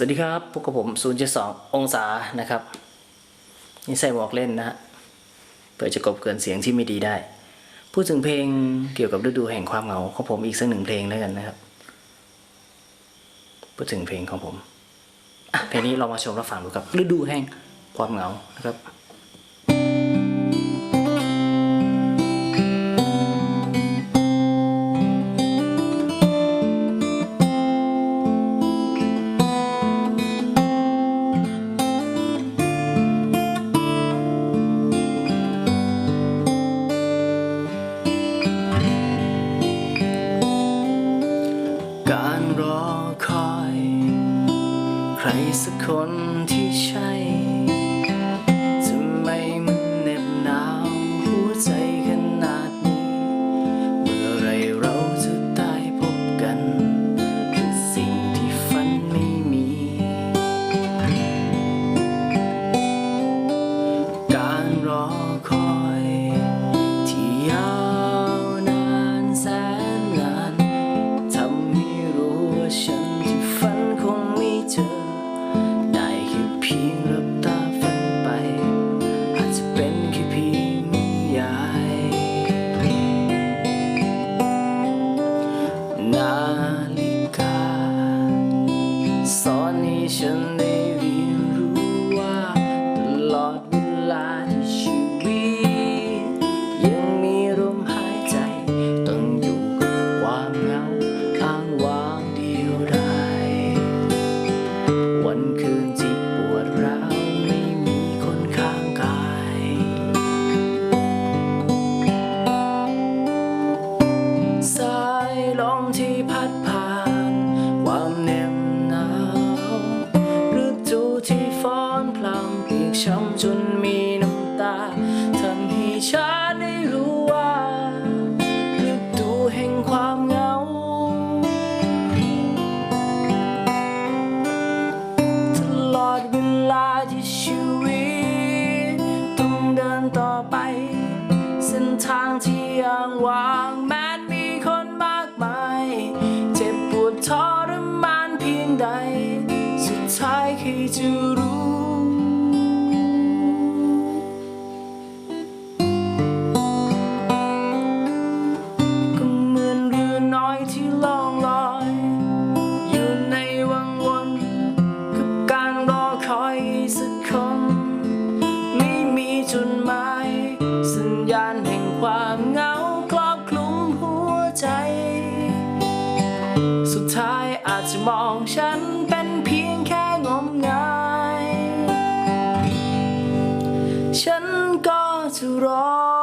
วัสดีครับ พบกับผม0.2องศานะครับ นี่ใส่หมวกเล่นนะฮะเพื่อจะกบเกินเสียงที่ไม่ดีได้ พูดถึงเพลงเกี่ยวกับฤดูแห่งความเหงาของผมอีกสักหนึ่งเพลงแล้วกันนะครับ พูดถึงเพลงของผมเพลงนี้เรามาชมรับฟังดูกับฤดูแห่งความเหงานะครับ สักคนที่ใช่ ที่พัดผ่านความเหน็บหนาวฤดูที่ฟ้อนพลำเปียกช้ำจนมีน้ำตาทำให้ฉันได้รู้ว่าฤดูแห่งความเหงาตลอดเวลาที่ชีวิตต้องเดินต่อไป เส้นทางที่ยังว่าง สัญญาณแห่งความเหงาครอบคลุมหัวใจ สุดท้ายอาจจะมองฉันเป็นเพียงแค่งมงาย ฉันก็จะรอ